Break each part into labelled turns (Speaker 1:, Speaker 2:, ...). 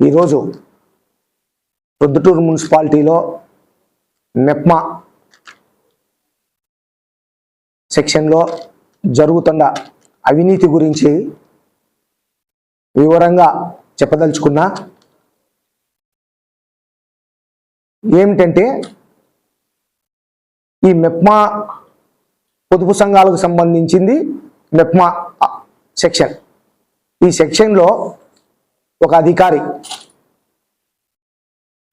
Speaker 1: ఈరోజు ప్రొద్దుటూరు మున్సిపాలిటీలో మెప్మా సెక్షన్లో జరుగుతున్న అవినీతి గురించి వివరంగా చెప్పదలుచుకున్నా ఏమిటంటే ఈ మెప్మా పొదుపు సంఘాలకు సంబంధించింది మెప్మా సెక్షన్. ఈ సెక్షన్లో ఒక అధికారి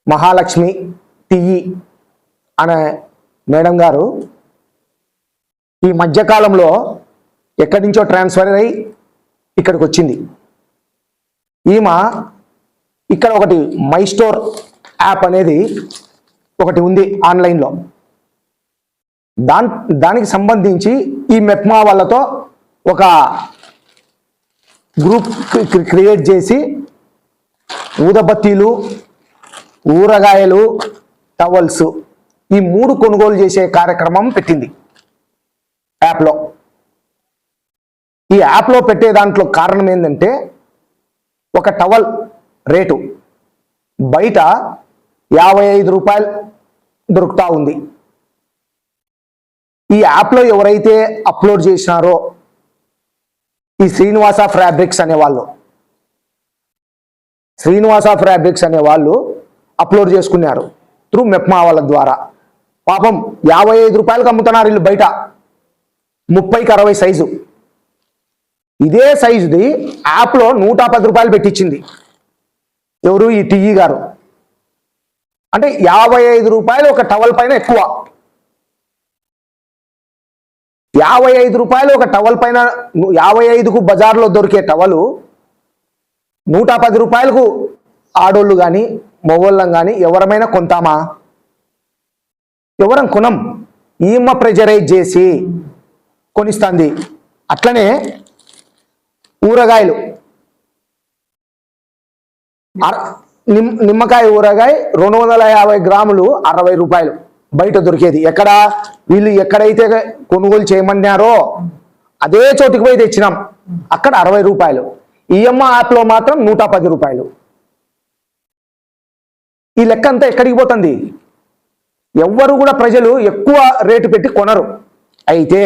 Speaker 1: మహాలక్ష్మి టిఈ అనే మేడం గారు ఈ మధ్యకాలంలో ఎక్కడి నుంచో ట్రాన్స్ఫర్ అయ్యి ఇక్కడికి వచ్చింది ఈమె ఇక్కడ ఒకటి మై స్టోర్ యాప్ అనేది ఒకటి ఉంది ఆన్లైన్లో. దాని దానికి సంబంధించి ఈ మెప్మా వాళ్ళతో ఒక గ్రూప్ క్రియేట్ చేసి ఊదబత్తీలు ఊరగాయలు టవల్స్ ఈ మూడు కొనుగోలు చేసే కార్యక్రమం పెట్టింది. యాప్లో. ఈ యాప్లో పెట్టే దాంట్లో కారణం ఏంటంటే ఒక టవల్ రేటు. బయట యాభై ఐదు రూపాయలు దొరుకుతూ ఉంది. ఈ యాప్లో ఎవరైతే అప్లోడ్ చేసినారో ఈ శ్రీనివాస ఫ్యాబ్రిక్స్ అనేవాళ్ళు శ్రీనివాస ఫ్యాబ్రిక్స్ అనే వాళ్ళు అప్లోడ్ చేసుకున్నారు త్రూ మెప్మా వాళ్ళ ద్వారా. పాపం యాభై ఐదు రూపాయలకు అమ్ముతున్నారు వీళ్ళు బయట. ముప్పైకి అరవై సైజు. ఇదే సైజుది యాప్లో నూట పది రూపాయలు పెట్టించింది. ఎవరు ఈ టీఈ గారు? అంటే యాభై ఐదు రూపాయలు ఒక టవల్ పైన ఎక్కువ. యాభై ఐదు రూపాయలు ఒక టవల్ పైన యాభై ఐదుకు బజార్లో దొరికే టవలు నూట పది రూపాయలకు ఆడోళ్ళు కానీ మొగోళ్ళం కానీ ఎవరమైనా కొంటామా ఎవరం కొనం? ఈమ ప్రెజరైజ్ చేసి కొనిస్తుంది. అట్లనే ఊరగాయలు. నిమ్మకాయ ఊరగాయ రెండు వందల యాభై గ్రాములు అరవై రూపాయలు. బయట దొరికేది. ఎక్కడ? వీళ్ళు ఎక్కడైతే కొనుగోలు చేయమన్నారో అదే చోటికి పోయి తెచ్చినాం. అక్కడ అరవై రూపాయలు. ఈఎంఐ యాప్లో మాత్రం నూట పది రూపాయలు. ఈ లెక్క అంతా ఎక్కడికి పోతుంది? ఎవ్వరు కూడా ప్రజలు ఎక్కువ రేటు పెట్టి కొనరు. అయితే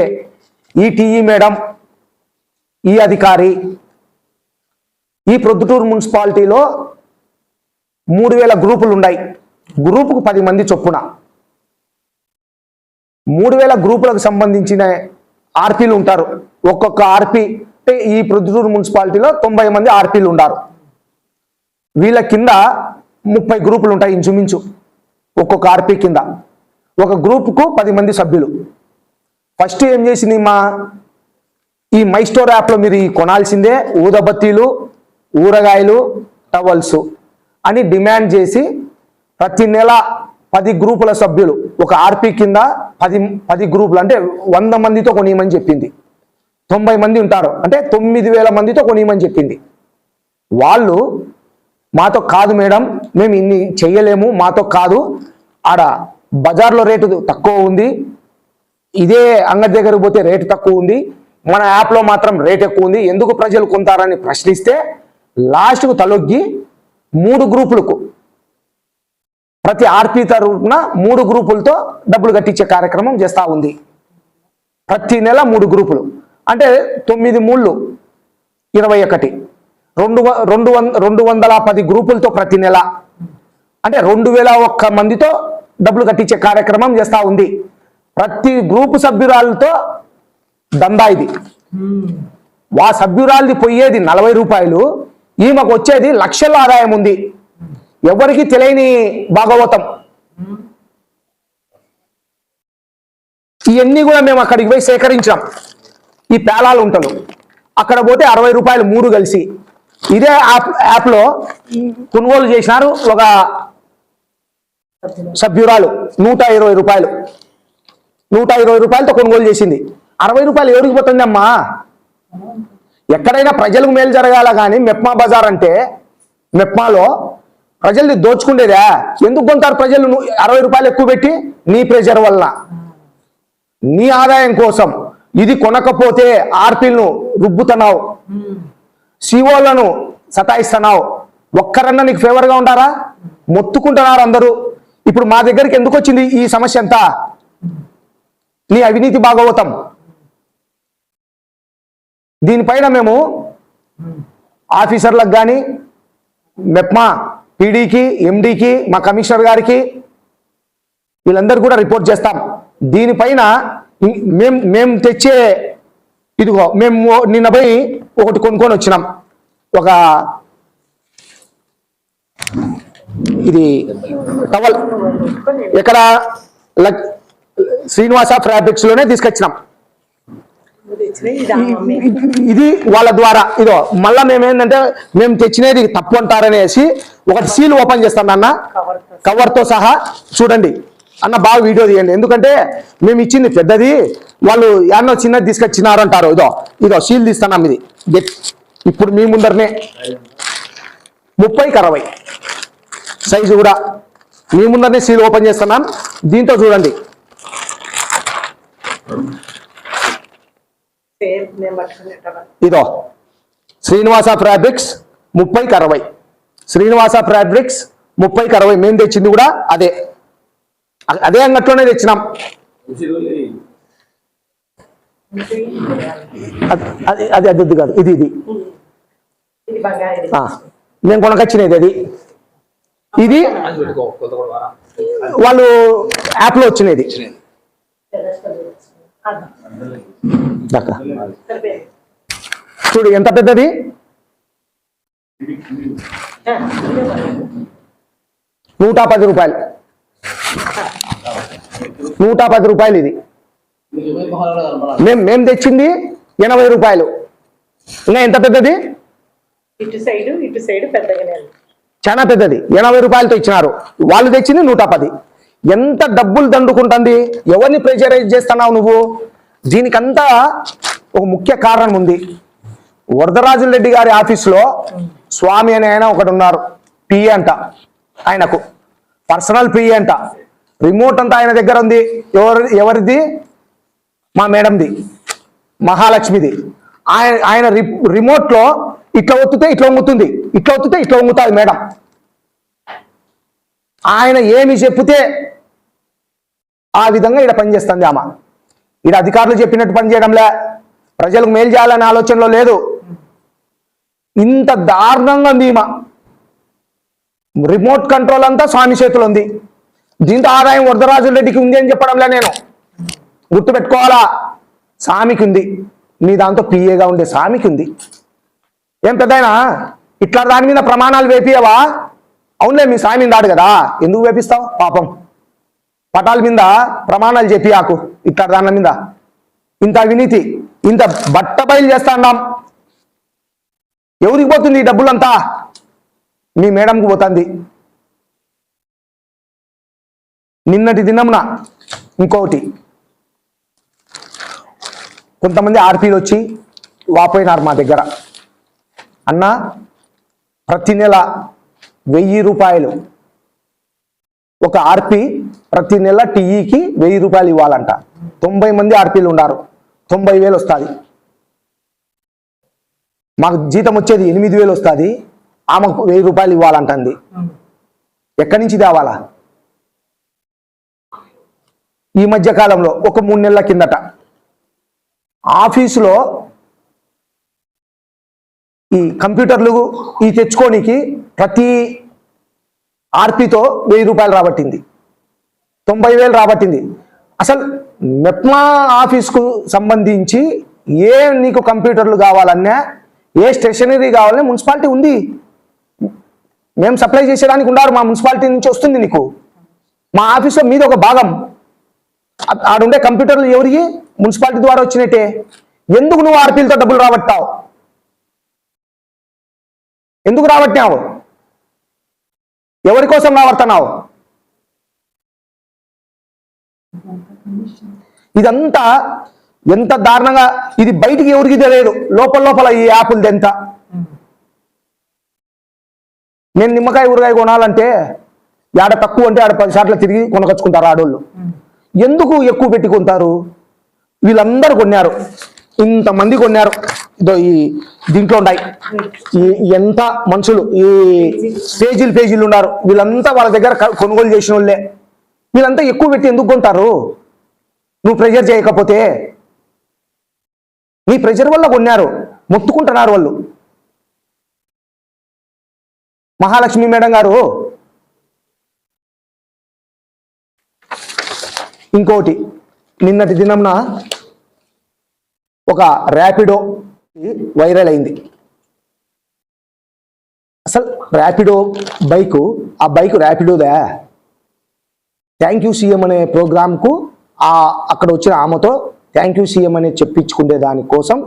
Speaker 1: ఈ టీఈ e మేడం ఈ అధికారి ఈ ప్రొద్దుటూరు మున్సిపాలిటీలో మూడు వేల గ్రూపులు ఉన్నాయి. గ్రూపుకు పది మంది చొప్పున. మూడు వేల గ్రూపులకు సంబంధించిన ఆర్పీలు ఉంటారు. ఒక్కొక్క ఆర్పీ అంటే ఈ ప్రొద్దుటూరు మున్సిపాలిటీలో తొంభై మంది ఆర్పీలు ఉన్నారు వీళ్ళ కింద ముప్పై గ్రూపులు ఉంటాయి ఇంచుమించు. ఒక్కొక్క ఆర్పీ కింద. ఒక గ్రూపుకు పది మంది సభ్యులు. ఫస్ట్ ఏం చేసింది మా ఈ మై స్టోర్ యాప్లో మీరు కొనాల్సిందే ఊదబత్తీలు ఊరగాయలు టవల్స్ అని డిమాండ్ చేసి ప్రతి నెల పది గ్రూపుల సభ్యులు ఒక ఆర్పీ కింద పది పది గ్రూపులు అంటే వంద మందితో కొనియమని చెప్పింది. తొంభై మంది ఉంటారు. అంటే తొమ్మిది వేల మందితో కొనియమని చెప్పింది. వాళ్ళు మాతో కాదు మేడం మేము ఇన్ని చెయ్యలేము మాతో కాదు. ఆడ బజార్లో రేటు తక్కువ ఉంది. ఇదే అంగడి దగ్గరకు పోతే రేటు తక్కువ ఉంది. మన యాప్లో మాత్రం రేట్ ఎక్కువ ఉంది. ఎందుకు ప్రజలు కొంటారని ప్రశ్నిస్తే లాస్ట్కు తలొగ్గి మూడు గ్రూపులకు ప్రతి ఆర్పీ తరఫున మూడు గ్రూపులతో డబ్బులు కట్టించే కార్యక్రమం చేస్తూ ఉంది. ప్రతి నెల మూడు గ్రూపులు. అంటే తొమ్మిది మూళ్ళు ఇరవై ఒకటి. రెండు రెండు వంద రెండు వందల పది గ్రూపులతో ప్రతి నెల. అంటే రెండు వేల ఒక్క మందితో డబ్బులు కట్టించే కార్యక్రమం చేస్తూ ఉంది. ప్రతి గ్రూపు సభ్యురాలతో దందా ఇది. వా సభ్యురాలది పోయేది నలభై రూపాయలు ఈమెకు వచ్చేది లక్షల ఆదాయం ఉంది. ఎవరికి తెలియని భాగవతం. ఇవన్నీ కూడా మేము అక్కడికి పోయి సేకరించాం ఈ పేలాలు ఉంటలు అక్కడ పోతే అరవై రూపాయలు మూడు కలిసి. ఇదే యాప్ యాప్లో కొనుగోలు చేసినారు ఒక సభ్యురాలు నూట ఇరవై రూపాయలు. నూట ఇరవై రూపాయలతో కొనుగోలు చేసింది. అరవై రూపాయలు ఎవరికి పోతుంది అమ్మా? ఎక్కడైనా ప్రజలకు మేలు జరగాల కానీ మెప్మా బజార్ అంటే మెప్మాలో ప్రజల్ని దోచుకుండేదా? ఎందుకు కొంటారు ప్రజలు? అరవై రూపాయలు ఎక్కువ పెట్టి నీ ప్రెజర్ వల్ల నీ ఆదాయం కోసం. ఇది కొనకపోతే ఆర్పీలను రుబ్బుతున్నావు. సిఓలను సతాయిస్తున్నావు. ఒక్కరన్నా నీకు ఫేవర్గా ఉంటారా? మొత్తుకుంటున్నారు అందరూ. ఇప్పుడు మా దగ్గరికి ఎందుకు వచ్చింది ఈ సమస్య అంతా? నీ అవినీతి భాగవతం. దీనిపైన మేము ఆఫీసర్లకు కానీ మెప్మా పీడీకి ఎండీకి మా కమిషనర్ గారికి వీళ్ళందరూ కూడా రిపోర్ట్ చేస్తాం. దీనిపైన ఇం- మేం మేము తెచ్చే ఇదిగో మేము నిన్న పోయి ఒకటి కొనుక్కొని వచ్చినాం. ఒక ఇది టవల్ ఎక్కడ? లక్- శ్రీనివాస ఫ్యాబ్రిక్స్లోనే తీసుకొచ్చినాం. ఇది వాళ్ళ ద్వారా. ఇదో మళ్ళా మేము ఏంటంటే మేము తెచ్చినది తప్పు అంటారనేసి ఒకటి సీల్ ఓపెన్ చేస్తాం అన్న కవర్తో సహా చూడండి. అన్న బాగా వీడియో తీయండి. ఎందుకంటే మేము ఇచ్చింది పెద్దది. వాళ్ళు ఎన్నో చిన్నది తీసుకొచ్చినారు అంటారు ఇదో ఇదో సీల్ తీస్తున్నాం ఇది. గెట్ ఇప్పుడు మీ ముందరనే. ముప్పైకి అరవై. సైజు కూడా. మీ ముందరనే సీల్ ఓపెన్ చేస్తున్నాం. దీంతో చూడండి. ఇదో శ్రీనివాస ఫ్యాబ్రిక్స్ ముప్పైకి అరవై. శ్రీనివాస ఫ్యాబ్రిక్స్ ముప్పైకి అరవై. మేము తెచ్చింది కూడా అదే. అదే అంగట్లోనే తెచ్చినాం. అది- అది అది కాదు. ఇది ఇది. మేము కొనకొచ్చినది అది. ఇది వాళ్ళు యాప్లో వచ్చినది. చూడు ఎంత పెద్దది? నూట పది రూపాయలు. నూట పది రూపాయలు ఇది. మేము మేము తెచ్చింది ఎనభై రూపాయలు. ఇంకా ఎంత పెద్దది. చాలా పెద్దది. ఎనభై రూపాయలతో ఇచ్చినారు. వాళ్ళు తెచ్చింది నూట పది. ఎంత డబ్బులు దండుకుంటుంది? ఎవరిని ప్రెషరైజ్ చేస్తున్నావు నువ్వు? దీనికంతా ఒక ముఖ్య కారణం ఉంది. వరదరాజుల రెడ్డి గారి ఆఫీసులో స్వామి అనే ఆయన ఒకడు ఉన్నారు పిఏ అంట. ఆయనకు. పర్సనల్ పిఏ అంట. రిమోట్ అంతా ఆయన దగ్గర ఉంది. ఎవరి ఎవరిది? మా మేడంది. మహాలక్ష్మిది. ఆయన ఆయన రి- రిమోట్లో ఇట్లా ఒత్తితే ఇట్లా ఒంగుతుంది ఇట్లా ఒత్తితే ఇట్లా ఒంగుతుంది మేడం. ఆయన ఏమి చెప్తే ఆ విధంగా ఇక్కడ పనిచేస్తుంది ఆమె. ఇక్కడ అధికారులు చెప్పినట్టు పనిచేయడంలే ప్రజలకు మేలు చేయాలనే ఆలోచనలో లేదు. ఇంత దారుణంగా ఉంది ఈమె. రిమోట్ కంట్రోల్ అంతా స్వామి చేతులు ఉంది. దీంతో ఆదాయం వరదరాజు రెడ్డికి ఉంది అని చెప్పడంలే నేను. గుర్తుపెట్టుకోవాలా? పెట్టుకోవాలా సామికి ఉంది మీ దాంతో పిఏగా ఉండే సామికి ఉంది ఏం పెద్దయినా? ఇట్లా దాని మీద ప్రమాణాలు వేపియవా? అవునులే మీ సామి దాడు కదా. ఎందుకు వేపిస్తావు? పాపం. పటాల మీద ప్రమాణాలు చెప్పియాకు ఇట్లా దాని మీద. ఇంత అవినీతి ఇంత బట్ట బయలు చేస్తాం ఎవరికి పోతుంది ఈ డబ్బులంతా? మీ మేడంకు పోతుంది. నిన్నటి దినమున ఇంకొకటి. కొంతమంది ఆర్పీలు వచ్చి వాపోయినారు మా దగ్గర. అన్న ప్రతి నెల వెయ్యి రూపాయలు. ఒక ఆర్పి ప్రతి నెల టీఈకి వెయ్యి రూపాయలు ఇవ్వాలంట. తొంభై మంది ఆర్పీలు ఉన్నారు తొంభై వేలు వస్తుంది. మాకు జీతం వచ్చేది ఎనిమిది వేలు వస్తుంది. ఆమెకు వెయ్యి రూపాయలు ఇవ్వాలంటుంది. ఎక్కడి నుంచి తేవాలా? ఈ మధ్య కాలంలో ఒక మూడు నెలల కిందట. ఆఫీసులో ఈ కంప్యూటర్లు ఈ తెచ్చుకోనికి ప్రతి ఆర్పీతో వెయ్యి రూపాయలు రాబట్టింది. తొంభై వేలు రాబట్టింది. అసలు మెప్మా ఆఫీస్కు సంబంధించి ఏ నీకు కంప్యూటర్లు కావాలన్నా ఏ స్టేషనరీ కావాలన్నా మున్సిపాలిటీ ఉంది. మేము సప్లై చేసేదానికి ఉన్నారు మా మున్సిపాలిటీ నుంచి వస్తుంది నీకు. మా ఆఫీస్లో మీద ఒక భాగం. ఆడుండే కంప్యూటర్లు ఎవరికి మున్సిపాలిటీ ద్వారా వచ్చినట్టే. ఎందుకు నువ్వు ఆర్పీలతో డబ్బులు రాబట్టావు? ఎందుకు రాబట్టినావు? ఎవరి కోసం రాబడుతున్నావు? ఇదంతా ఎంత దారుణంగా ఇది బయటికి ఎవరికి తెలియదు. లోపల లోపల ఈ యాప్లది ఎంత? నేను నిమ్మకాయ ఊరగాయ కొనాలంటే ఆడ తక్కువ అంటే ఆడ పది సార్లు తిరిగి కొనకొచ్చుకుంటారు ఆడోళ్ళు. ఎందుకు ఎక్కువ పెట్టుకుంటారు వీళ్ళందరూ కొన్నారు. ఇంతమంది కొన్నారు. ఇదో ఈ దీంట్లో ఉన్నాయి ఈ ఎంత మనుషులు? ఈ పేజీలు పేజీలు ఉన్నారు. వీళ్ళంతా వాళ్ళ దగ్గర కొనుగోలు చేసిన వాళ్ళే వీళ్ళంతా ఎక్కువ పెట్టి ఎందుకు కొంటారు? నువ్వు ప్రెషర్ చేయకపోతే. నీ ప్రెషర్ వల్ల కొన్నారు. మొత్తుకుంటున్నారు వాళ్ళు. మహాలక్ష్మి మేడం గారు. ఇంకోటి నిన్నటి దినంన ఒక ర్యాపిడో వైరల్ అయింది. అసలు ర్యాపిడో బైకు ఆ బైక్ ర్యాపిడోదా? థ్యాంక్ యూ సీఎం అనే ప్రోగ్రాంకు ఆ అక్కడ వచ్చిన ఆమెతో థ్యాంక్ యూ సీఎం అని చెప్పించుకునే దానికోసం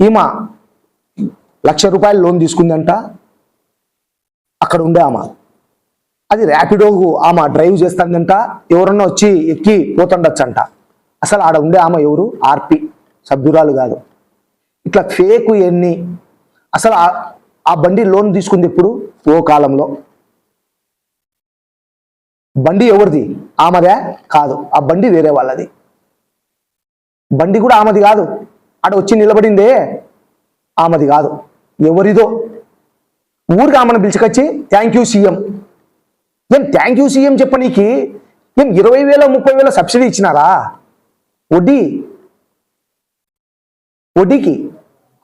Speaker 1: ఈమె లక్ష రూపాయలు లోన్ తీసుకుందంట. అక్కడ ఉండే ఆమె. అది ర్యాపిడోకు ఆమె డ్రైవ్ చేస్తుందంట ఎవరన్నా వచ్చి ఎక్కి పోతుండొచ్చంట. అసలు ఆడ ఉండే ఆమె ఎవరు? ఆర్పి సభ్యురాలు కాదు. ఇట్లా ఫేక్ ఎన్ని అసలు ఆ- ఆ బండి లోన్ తీసుకుంది ఎప్పుడు? ఓ కాలంలో. బండి ఎవరిది? ఆమెదే? కాదు. ఆ బండి వేరే వాళ్ళది. బండి కూడా ఆమెది కాదు. ఆడ వచ్చి నిలబడిందే ఆమెది కాదు. ఎవరిదో. ఊరికి ఆమెను పిలిచికొచ్చి థ్యాంక్ యూ సీఎం ఏం థ్యాంక్ యూ సీఎం చెప్పనీకి ఏం ఇరవై వేల ముప్పై వేల సబ్సిడీ ఇచ్చినారా? వడ్డీ వడ్డీకి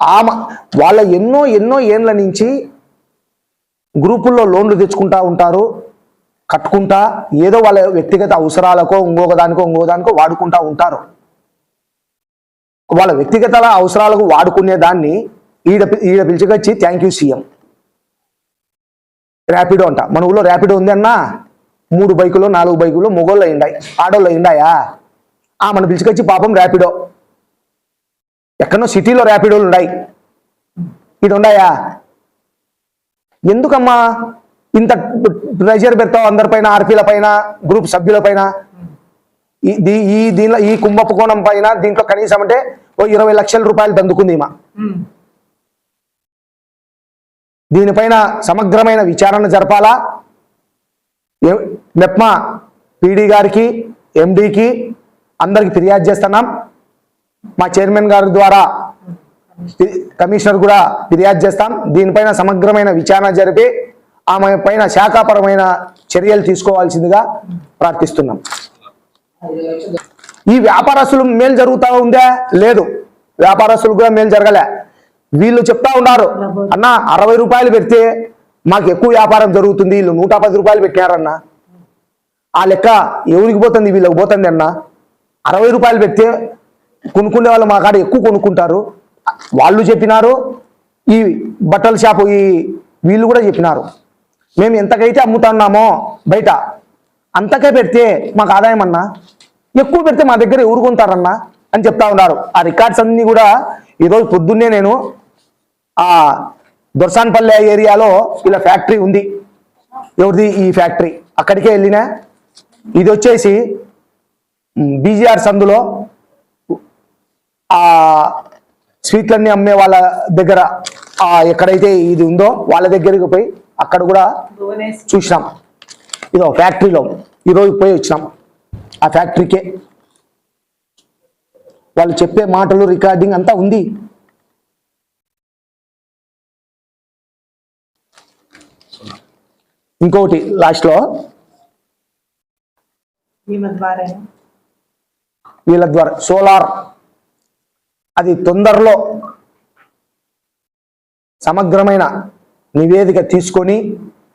Speaker 1: ఆమె వాళ్ళ ఎన్నో ఎన్నో ఏండ్ల నుంచి గ్రూపుల్లో లోన్లు తెచ్చుకుంటా ఉంటారు కట్టుకుంటా ఏదో వాళ్ళ వ్యక్తిగత అవసరాలకో ఇంకొక దానికో ఇంకొక దానికో వాడుకుంటా ఉంటారు. వాళ్ళ వ్యక్తిగత అవసరాలకు వాడుకునే దాన్ని ఈడ ఈడ పిలిచికొచ్చి థ్యాంక్ యూ సీఎం ర్యాపిడో అంట మన ఊళ్ళో ర్యాపిడో ఉంది అన్నా మూడు బైకులు నాలుగు బైకులు మొగోళ్ళు అయిండాయి ఆడోళ్ళు అయిండాయా ఆ మన పిలుచుకొచ్చి పాపం ర్యాపిడో ఎక్కడో సిటీలో ర్యాపిడోలు ఉన్నాయి ఇది ఉన్నాయా ఎందుకమ్మా? ఇంత ప్రెషర్ పెడతావు అందరిపైన ఆర్పీల పైన గ్రూప్ సభ్యుల పైన? ఈ దీ- ఈ దీనిలో ఈ కుంభపు కోణం పైన దీంట్లో కనీసం అంటే ఓ ఇరవై లక్షల రూపాయలు దందుకుంది ఈమె. దీనిపైన సమగ్రమైన విచారణ జరపాలా? మెప్మా పీడీ గారికి ఎండీకి అందరికి ఫిర్యాదు చేస్తున్నాం. మా చైర్మన్ గారి ద్వారా కమిషనర్ కూడా ఫిర్యాదు చేస్తాం. దీనిపైన సమగ్రమైన విచారణ జరిపి ఆమె పైన శాఖాపరమైన చర్యలు తీసుకోవాల్సిందిగా ప్రార్థిస్తున్నాం. ఈ వ్యాపారస్తులు మేలు జరుగుతా ఉందా? లేదు. వ్యాపారస్తులు కూడా మేలు జరగలే. వీళ్ళు చెప్తా ఉన్నారు. అన్న అరవై రూపాయలు పెడితే మాకు ఎక్కువ వ్యాపారం జరుగుతుంది. వీళ్ళు నూట పది రూపాయలు పెట్టారన్న ఆ లెక్క ఎవరికి పోతుంది? వీళ్ళకి పోతుంది అన్న. అరవై రూపాయలు పెడితే కొనుక్కునే వాళ్ళు మా కాడ ఎక్కువ కొనుక్కుంటారు. వాళ్ళు చెప్పినారు ఈ బట్టల షాపు ఈ వీళ్ళు కూడా చెప్పినారు. మేము ఎంతకైతే అమ్ముతున్నామో బయట అంతకే పెడితే మాకు ఆదాయం అన్నా. ఎక్కువ పెడితే మా దగ్గర ఎవరు కొంటారన్నా అని చెప్తా ఉన్నారు. ఆ రికార్డ్స్ అన్ని కూడా ఈరోజు పొద్దున్నే నేను ఆ దొర్సాన్పల్లె ఏరియాలో ఇలా ఫ్యాక్టరీ ఉంది. ఎవరిది? ఈ ఫ్యాక్టరీ. అక్కడికే వెళ్ళినా ఇది వచ్చేసి బీజీఆర్ సందులో ఆ స్వీట్లన్నీ అమ్మే వాళ్ళ దగ్గర ఎక్కడైతే ఇది ఉందో వాళ్ళ దగ్గరికి పోయి అక్కడ కూడా చూసినాం. ఇదో ఫ్యాక్టరీలో ఈరోజు పోయి వచ్చినాం. ఆ ఫ్యాక్టరీకే. వాళ్ళు చెప్పే మాటలు రికార్డింగ్ అంతా ఉంది. ఇంకొకటి లాస్ట్లో వీళ్ళ ద్వారా. సోలార్ అది తొందరలో సమగ్రమైన నివేదిక తీసుకొని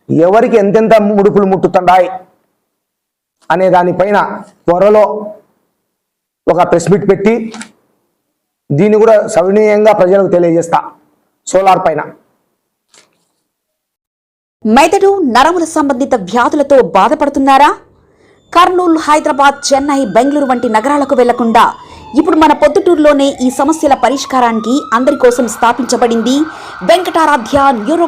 Speaker 1: ఎవరికి ఎంతెంత ముడుపులు ముట్టుతుండాయి అనే దానిపైన త్వరలో ఒక ప్రెస్ మీట్ పెట్టి దీన్ని కూడా సవినీయంగా ప్రజలకు తెలియజేస్తా. సోలార్ పైన.
Speaker 2: మెదడు నరముల సంబంధిత వ్యాధులతో బాధపడుతున్నారా? కర్నూలు హైదరాబాద్ చెన్నై బెంగళూరు వంటి నగరాలకు వెళ్ళకుండా ఇప్పుడు మన పొద్దుటూరులోనే ఈ సమస్యల పరిష్కారానికి అందరి కోసం స్థాపించబడింది వెంకటారాధ్య న్యూరో